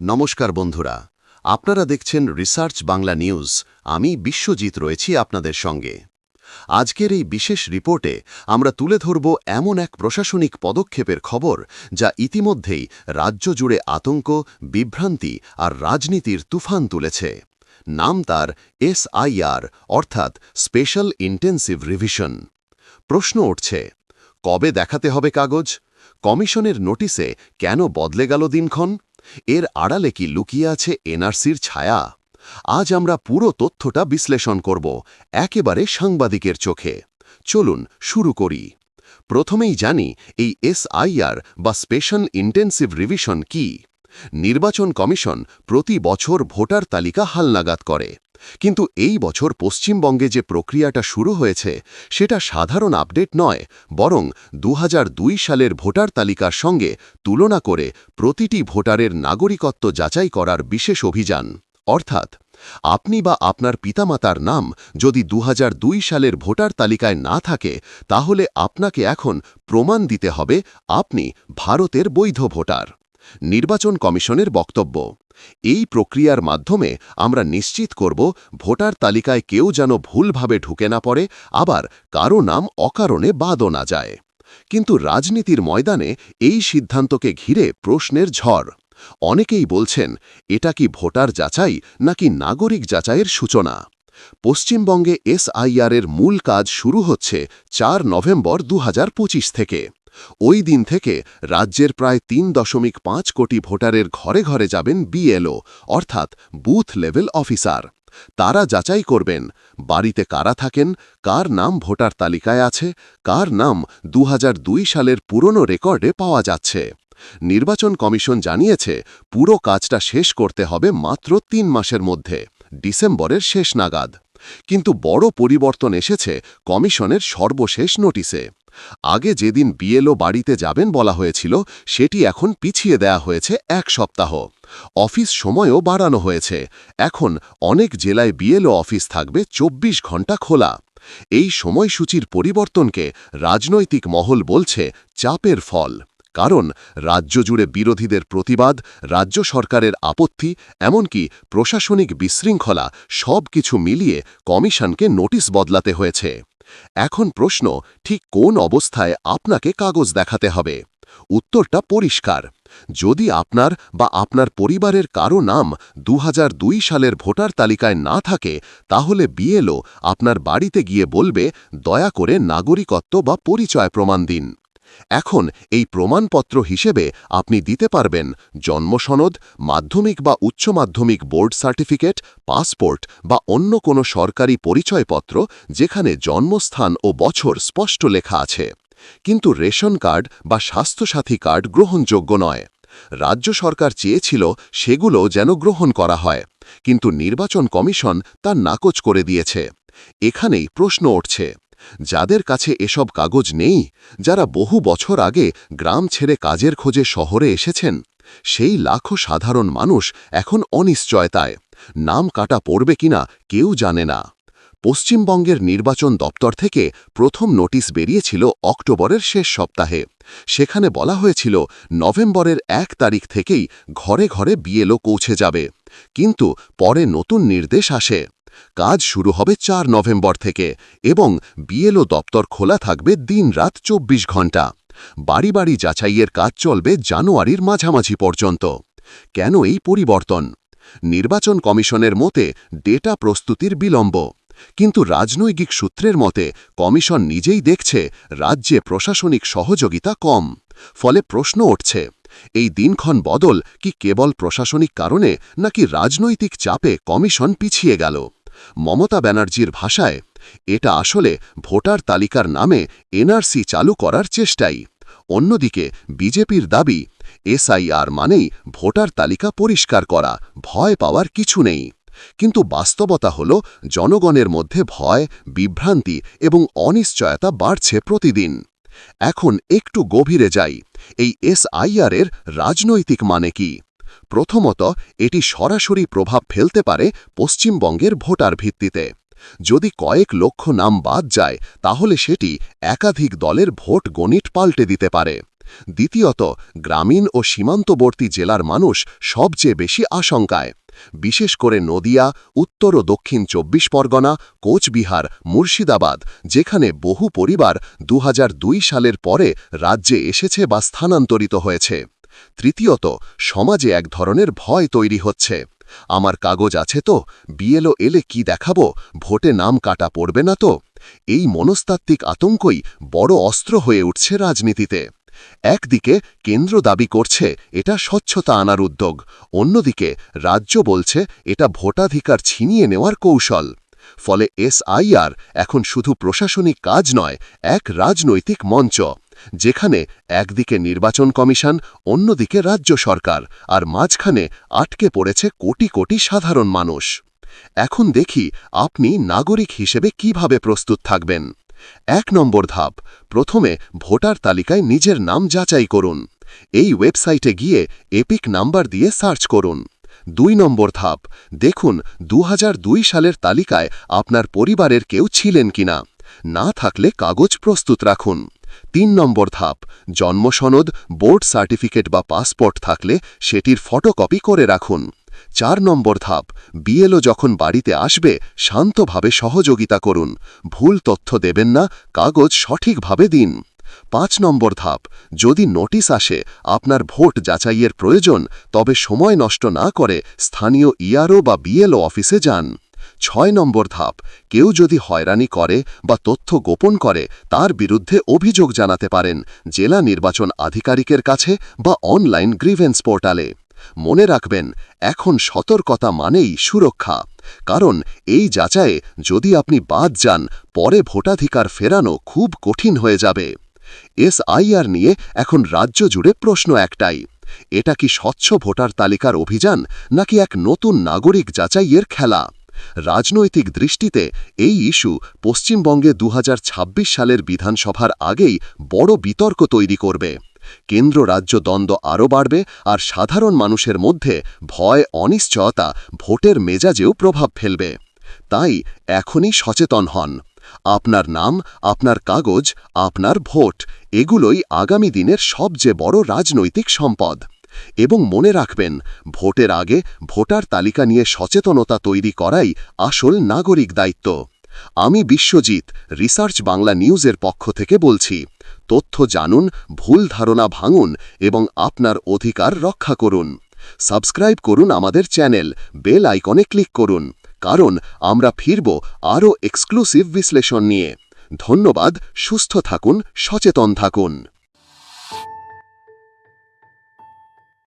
নমস্কার বন্ধুরা, আপনারা দেখছেন রিসার্চ বাংলা নিউজ। আমি বিশ্বজিৎ রয়েছি আপনাদের সঙ্গে। আজকের এই বিশেষ রিপোর্টে আমরা তুলে ধরব এমন এক প্রশাসনিক পদক্ষেপের খবর যা ইতিমধ্যেই রাজ্য জুড়ে আতঙ্ক, বিভ্রান্তি আর রাজনীতির তুফান তুলেছে। নাম তার এসআইআর, অর্থাৎ স্পেশাল ইন্টেন্সিভ রিভিশন। প্রশ্ন উঠছে, কবে দেখাতে হবে কাগজ? কমিশনের নোটিসে কেন বদলে গেল দিনক্ষণ? এর আড়ালে কি লুকিয়ে আছে এনআরসির ছায়া? আজ আমরা পুরো তথ্যটা বিশ্লেষণ করব একেবারে সাংবাদিকের চোখে। চলুন শুরু করি। প্রথমেই জানি এই এসআইআর বা স্পেশাল ইন্টেন্সিভ রিভিশন কি। নির্বাচন কমিশন প্রতি বছর ভোটার তালিকা হালনাগাদ করে। কিন্তু এই বছর পশ্চিমবঙ্গে যে প্রক্রিয়াটা শুরু হয়েছে, সেটা সাধারণ আপডেট নয়, বরং দু হাজার দুই সালের ভোটার তালিকার সঙ্গে তুলনা করে প্রতিটি ভোটারের নাগরিকত্ব যাচাই করার বিশেষ অভিযান। অর্থাৎ, আপনি বা আপনার পিতামাতার নাম যদি দু হাজার দুই সালের ভোটার তালিকায় না থাকে, তাহলে আপনাকে এখন প্রমাণ দিতে হবে আপনি ভারতের বৈধ ভোটার। নির্বাচন কমিশনের বক্তব্য। এই প্রক্রিয়ার মাধ্যমে আমরা নিশ্চিত করব ভোটার তালিকায় কেউ যেন ভুলভাবে ঢুকে না পড়ে, আবার কারও নাম অকারণে বাদও না যায়। কিন্তু রাজনীতির ময়দানে এই সিদ্ধান্তকে ঘিরে প্রশ্নের ঝড়। অনেকেই বলছেন, এটা কি ভোটার যাচাই নাকি নাগরিক যাচাইয়ের সূচনা? পশ্চিমবঙ্গে এসআইআরের মূল কাজ শুরু হচ্ছে চার নভেম্বর দু হাজার পঁচিশ থেকে। ওই দিন থেকে রাজ্যের প্রায় তিন দশমিক পাঁচ কোটি ভোটারের ঘরে ঘরে যাবেন বিএলও, অর্থাৎ বুথ লেভেল অফিসার। তারা যাচাই করবেন, বাড়িতে কারা থাকেন, কার নাম ভোটার তালিকায় আছে, কার নাম দু হাজার দুই সালের পুরনো রেকর্ডে পাওয়া যাচ্ছে। নির্বাচন কমিশন জানিয়েছে, পুরো কাজটা শেষ করতে হবে মাত্র তিন মাসের মধ্যে, ডিসেম্বরের শেষ নাগাদ। কিন্তু বড় পরিবর্তন এসেছে কমিশনের সর্বশেষ নোটিসে। আগে যেদিন বিএলও বাড়িতে যাবেন বলা হয়েছিল, সেটি এখন পিছিয়ে দেয়া হয়েছে এক সপ্তাহ। অফিস সময়ও বাড়ানো হয়েছে। এখন অনেক জেলায় বিএলও অফিস থাকবে ২৪ ঘণ্টা খোলা। এই সময়সূচির পরিবর্তনকে রাজনৈতিক মহল বলছে চাপের ফল। কারণ রাজ্য জুড়ে বিরোধীদের প্রতিবাদ, রাজ্য সরকারের আপত্তি, এমনকি প্রশাসনিক বিশৃঙ্খলা সব কিছু মিলিয়ে কমিশনকে নোটিশ বদলাতে হয়েছে। এখন প্রশ্ন, ঠিক কোন অবস্থায় আপনাকে কাগজ দেখাতে হবে? উত্তরটা পরিষ্কার। যদি আপনার বা আপনার পরিবারের কারও নাম দুহাজার দুই সালের ভোটার তালিকায় না থাকে, তাহলে বিএলও আপনার বাড়িতে গিয়ে বলবে, দয়া করে নাগরিকত্ব বা পরিচয় প্রমাণ দিন। এখন এই প্রমাণপত্র হিসেবে আপনি দিতে পারবেন জন্মসনদ মাধ্যমিক বা উচ্চ মাধ্যমিক বোর্ড সার্টিফিকেট, পাসপোর্ট বা অন্য কোনো সরকারি পরিচয়পত্র যেখানে জন্মস্থান ও বছর স্পষ্ট লেখা আছে। কিন্তু রেশন কার্ড বা স্বাস্থ্যসাথী কার্ড গ্রহণযোগ্য নয়। রাজ্য সরকার চেয়েছিল সেগুলো যেন গ্রহণ করা হয়, কিন্তু নির্বাচন কমিশন তা নাকচ করে দিয়েছে। এখানেই প্রশ্ন উঠছে। যাদের কাছে এসব কাগজ নেই, যারা বহু বছর আগে গ্রাম ছেড়ে কাজের খোঁজে শহরে এসেছেন, সেই লাখো সাধারণ মানুষ এখন অনিশ্চয়তায়। নাম কাটা পড়বে কিনা কেউ জানে না। পশ্চিমবঙ্গের নির্বাচন দপ্তর থেকে প্রথম নোটিশ বেরিয়েছিল অক্টোবরের শেষ সপ্তাহে। সেখানে বলা হয়েছিল, নভেম্বরের এক তারিখ থেকেই ঘরে ঘরে বিএলও পৌঁছে যাবে। কিন্তু পরে নতুন নির্দেশ আসে। কাজ শুরু হবে চার নভেম্বর থেকে এবং বিএলও দপ্তর খোলা থাকবে দিন রাত চব্বিশ ঘণ্টা বাড়ি বাড়ি যাচাইয়ের কাজ চলবে জানুয়ারির মাঝামাঝি পর্যন্ত। কেন এই পরিবর্তন? নির্বাচন কমিশনের মতে ডেটা প্রস্তুতির বিলম্ব। কিন্তু রাজনৈতিক সূত্রের মতে কমিশন নিজেই দেখছে রাজ্যে প্রশাসনিক সহযোগিতা কম। ফলে প্রশ্ন উঠছে, এই দিনক্ষণ বদল কি কেবল প্রশাসনিক কারণে নাকি রাজনৈতিক চাপে কমিশন পিছিয়ে গেল? মমতা ব্যানার্জির ভাষায়, এটা আসলে ভোটার তালিকার নামে এনআরসি চালু করার চেষ্টাই। অন্যদিকে, বিজেপির দাবি, এসআইআর মানেই ভোটার তালিকা পরিষ্কার করা, ভয় পাওয়ার কিছু নেই। কিন্তু বাস্তবতা হল, জনগণের মধ্যে ভয়, বিভ্রান্তি এবং অনিশ্চয়তা বাড়ছে প্রতিদিন। এখন একটু গভীরে যাই, এই এসআইআরের রাজনৈতিক মানে কি? প্রথমত, এটি সরাসরি প্রভাব ফেলতে পারে পশ্চিমবঙ্গের ভোটার ভিত্তিতে। যদি কয়েক লক্ষ নাম বাদ যায়, তাহলে সেটি একাধিক দলের ভোট গণিত পাল্টে দিতে পারে। দ্বিতীয়ত, গ্রামীণ ও সীমান্তবর্তী জেলার মানুষ সবচেয়ে বেশি আশঙ্কায়। বিশেষ করে নদিয়া, উত্তর ও দক্ষিণ চব্বিশ পরগনা, কোচবিহার, মুর্শিদাবাদ, যেখানে বহু পরিবার দু হাজার দুই সালের পরে রাজ্যে এসেছে বা স্থানান্তরিত হয়েছে। তৃতীয়ত, সমাজে এক ধরনের ভয় তৈরি হচ্ছে। আমার কাগজ আছে তো, বিএলও এলে কি দেখাবো? ভোটে নাম কাটা পড়বে না তো? এই মনস্তাত্ত্বিক আতঙ্কই বড় অস্ত্র হয়ে উঠছে রাজনীতিতে। একদিকে কেন্দ্র দাবি করছে, এটা স্বচ্ছতা আনার উদ্যোগ। অন্যদিকে রাজ্য বলছে, এটা ভোটাধিকার ছিনিয়ে নেওয়ার কৌশল। ফলে এসআইআর এখন শুধু প্রশাসনিক কাজ নয়, এক রাজনৈতিক মঞ্চ। যেখানে একদিকে নির্বাচন কমিশন, অন্যদিকে রাজ্য সরকার, আর মাঝখানে আটকে পড়েছে কোটি কোটি সাধারণ মানুষ। এখন দেখি আপনি নাগরিক হিসেবে কীভাবে প্রস্তুত থাকবেন। এক নম্বর ধাপ, প্রথমে ভোটার তালিকায় নিজের নাম যাচাই করুন। এই ওয়েবসাইটে গিয়ে এপিক নাম্বার দিয়ে সার্চ করুন। দুই নম্বর ধাপ, দেখুন দু হাজার দুই সালের তালিকায় আপনার পরিবারের কেউ ছিলেন কিনা। না থাকলে কাগজ প্রস্তুত রাখুন। তিন নম্বর ধাপ জন্মসনদ বোর্ড সার্টিফিকেট বা পাসপোর্ট থাকলে সেটির ফটোকপি করে রাখুন। চার নম্বর ধাপ, বিএলও যখন বাড়িতে আসবে, শান্তভাবে সহযোগিতা করুন। ভুল তথ্য দেবেন না, কাগজ সঠিকভাবে দিন। পাঁচ নম্বর ধাপ, যদি নোটিশ আসে, আপনার ভোট যাচাইয়ের প্রয়োজন, তবে সময় নষ্ট না করে স্থানীয় ইআরও বা বিএলও অফিসে যান। ছয় নম্বর ধাপ, কেউ যদি হয়রানি করে বা তথ্য গোপন করে, তার বিরুদ্ধে অভিযোগ জানাতে পারেন জেলা নির্বাচন আধিকারিকের কাছে বা অনলাইন গ্রিভেন্স পোর্টালে। মনে রাখবেন, এখন সতর্কতা মানেই সুরক্ষা। কারণ এই যাচায়ে যদি আপনি বাদ যান, পরে ভোটাধিকার ফেরানো খুব কঠিন হয়ে যাবে। এসআইআর নিয়ে এখন রাজ্য জুড়ে প্রশ্ন একটাই, এটা কি স্বচ্ছ ভোটার তালিকার অভিযান নাকি এক নতুন নাগরিক যাচাইয়ের খেলা? রাজনৈতিক দৃষ্টিতে এই ইস্যু পশ্চিমবঙ্গে দু হাজার ছাব্বিশ সালের বিধানসভার আগেই বড় বিতর্ক তৈরি করবে। কেন্দ্র রাজ্য দ্বন্দ্ব আরও বাড়বে আর সাধারণ মানুষের মধ্যে ভয়, অনিশ্চয়তা, ভোটের মেজাজেও প্রভাব ফেলবে। তাই এখনই সচেতন হন। আপনার নাম, আপনার কাগজ, আপনার ভোট, এগুলোই আগামী দিনের সবচেয়ে বড় রাজনৈতিক সম্পদ। এবং মনে রাখবেন, ভোটের আগে ভোটার তালিকা নিয়ে সচেতনতা তৈরি করাই আসল নাগরিক দায়িত্ব। আমি বিশ্বজিৎ, রিসার্চ বাংলা নিউজের পক্ষ থেকে বলছি, তথ্য জানুন, ভুল ধারণা ভাঙুন এবং আপনার অধিকার রক্ষা করুন। সাবস্ক্রাইব করুন আমাদের চ্যানেল, বেল আইকনে ক্লিক করুন, কারণ আমরা ফিরব আরও এক্সক্লুসিভ বিশ্লেষণ নিয়ে। ধন্যবাদ, সুস্থ থাকুন, সচেতন থাকুন।